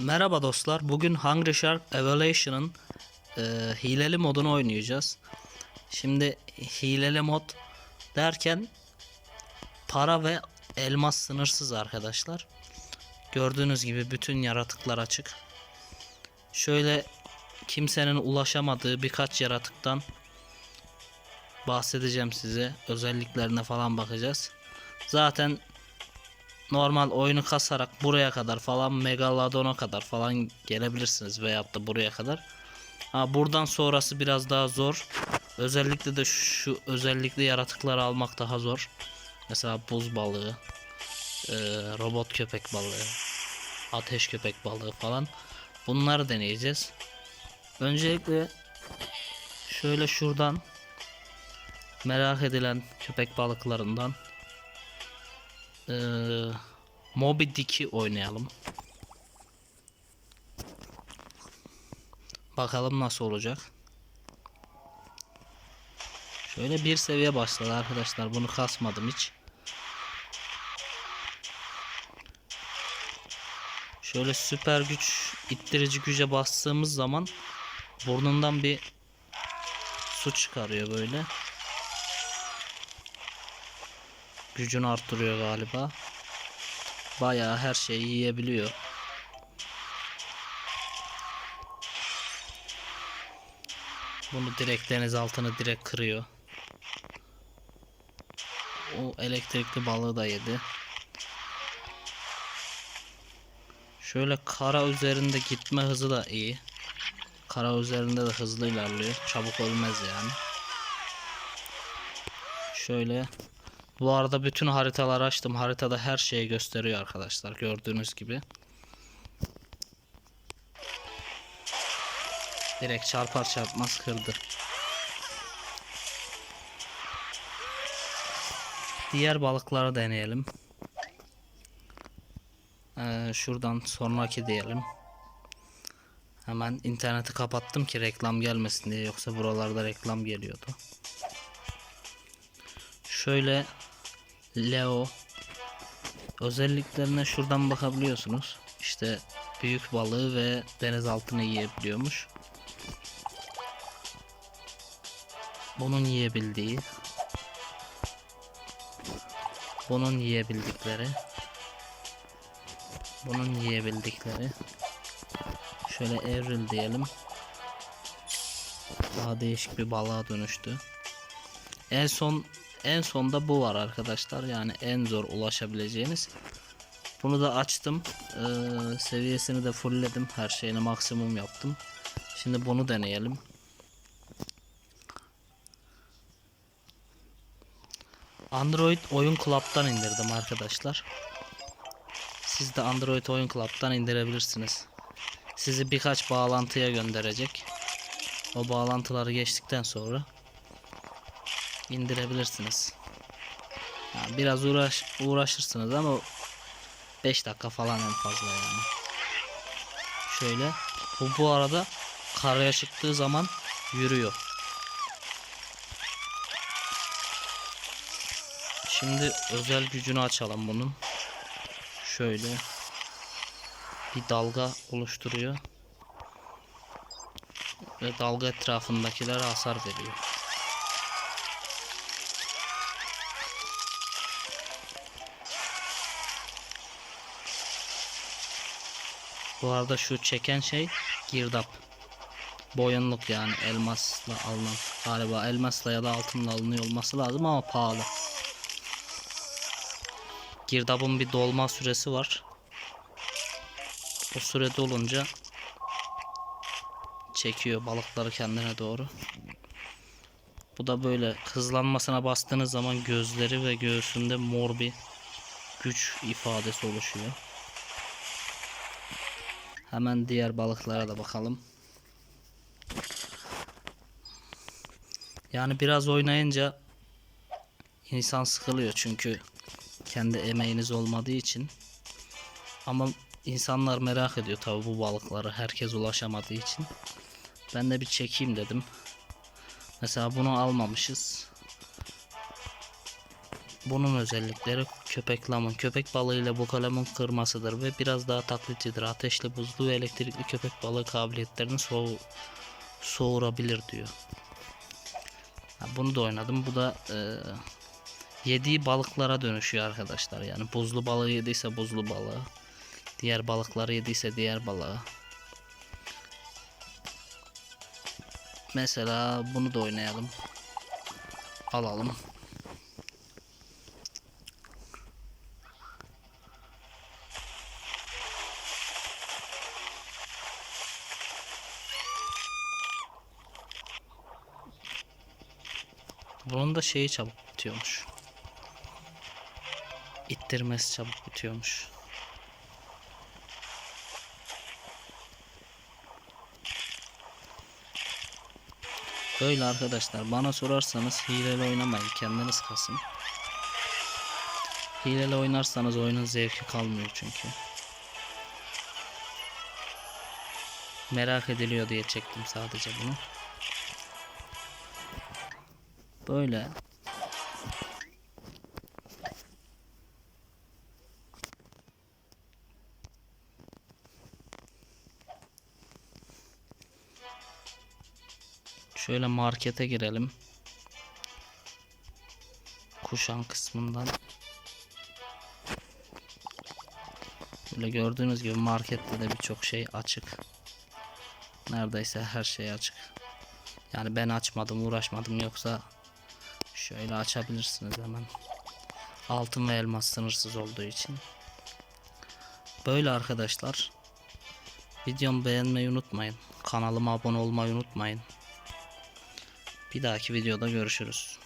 Merhaba dostlar. Bugün Hungry Shark Evaluation'ın e, hileli modunu oynayacağız. Şimdi hileli mod derken para ve elmas sınırsız arkadaşlar. Gördüğünüz gibi bütün yaratıklar açık. Şöyle kimsenin ulaşamadığı birkaç yaratıktan bahsedeceğim size. Özelliklerine falan bakacağız. Zaten normal oyunu kasarak buraya kadar falan Megalodon'a kadar falan gelebilirsiniz veyahut da buraya kadar. Ha, buradan sonrası biraz daha zor. Özellikle de şu özellikle yaratıkları almak daha zor. Mesela buz balığı, e, robot köpek balığı, ateş köpek balığı falan. Bunları deneyeceğiz. Öncelikle şöyle şuradan merak edilen köpek balıklarından ee, Moby Dick'i oynayalım. Bakalım nasıl olacak. Şöyle bir seviye başladı arkadaşlar. Bunu kasmadım hiç. Şöyle süper güç ittirici güce bastığımız zaman burnundan bir su çıkarıyor böyle. Gücünü arttırıyor galiba. Bayağı her şeyi yiyebiliyor. Bunu direkt deniz altını direkt kırıyor. O elektrikli balığı da yedi. Şöyle kara üzerinde gitme hızı da iyi. Kara üzerinde de hızlı ilerliyor. Çabuk ölmez yani. Şöyle bu arada bütün haritaları açtım. Haritada her şeyi gösteriyor arkadaşlar. Gördüğünüz gibi. Direkt çarpar çarpmaz kırdı. Diğer balıkları deneyelim. Ee, şuradan sonraki diyelim. Hemen interneti kapattım ki reklam gelmesin diye. Yoksa buralarda reklam geliyordu. Şöyle Leo. Özelliklerine şuradan bakabiliyorsunuz. İşte büyük balığı ve denizaltını yiyebiliyormuş. Bunun yiyebildiği. Bunun yiyebildikleri. Bunun yiyebildikleri. Şöyle evril diyelim. Daha değişik bir balığa dönüştü. En son en sonda bu var arkadaşlar. Yani en zor ulaşabileceğiniz. Bunu da açtım. Ee, seviyesini de fullledim. Her şeyini maksimum yaptım. Şimdi bunu deneyelim. Android Oyun Club'dan indirdim arkadaşlar. Siz de Android Oyun Club'dan indirebilirsiniz. Sizi birkaç bağlantıya gönderecek. O bağlantıları geçtikten sonra indirebilirsiniz. Yani biraz uğraş uğraşırsınız ama 5 dakika falan en fazla yani. Şöyle bu bu arada karaya çıktığı zaman yürüyor. Şimdi özel gücünü açalım bunun. Şöyle bir dalga oluşturuyor. Ve dalga etrafındakilere hasar veriyor. Bu arada şu çeken şey girdap. Boyunluk yani elmasla alınan. Galiba elmasla ya da altınla alınıyor olması lazım ama pahalı. Girdabın bir dolma süresi var. O sürede olunca çekiyor balıkları kendine doğru. Bu da böyle hızlanmasına bastığınız zaman gözleri ve göğsünde mor bir güç ifadesi oluşuyor. Hemen diğer balıklara da bakalım. Yani biraz oynayınca insan sıkılıyor çünkü kendi emeğiniz olmadığı için. Ama insanlar merak ediyor tabi bu balıkları herkes ulaşamadığı için. Ben de bir çekeyim dedim. Mesela bunu almamışız. Bunun özellikleri Köpek lamın. Köpek balığı ile bukalemun kırmasıdır ve biraz daha taklitçidir. Ateşli, buzlu ve elektrikli köpek balığı kabiliyetlerini soğu soğurabilir diyor. Bunu da oynadım. Bu da e, yediği balıklara dönüşüyor arkadaşlar. Yani buzlu balığı yediyse buzlu balığı. Diğer balıkları yediyse diğer balığı. Mesela bunu da oynayalım. Alalım. Bunun da şeyi çabuk bitiyormuş. İttirmesi çabuk bitiyormuş. Böyle arkadaşlar bana sorarsanız hileli oynamayın kendiniz kasın. Hileli oynarsanız oyunun zevki kalmıyor çünkü. Merak ediliyor diye çektim sadece bunu. Böyle. Şöyle markete girelim. Kuşan kısmından. Böyle gördüğünüz gibi markette de birçok şey açık. Neredeyse her şey açık. Yani ben açmadım, uğraşmadım yoksa şöyle açabilirsiniz hemen. Altın ve elmas sınırsız olduğu için. Böyle arkadaşlar. Videomu beğenmeyi unutmayın. Kanalıma abone olmayı unutmayın. Bir dahaki videoda görüşürüz.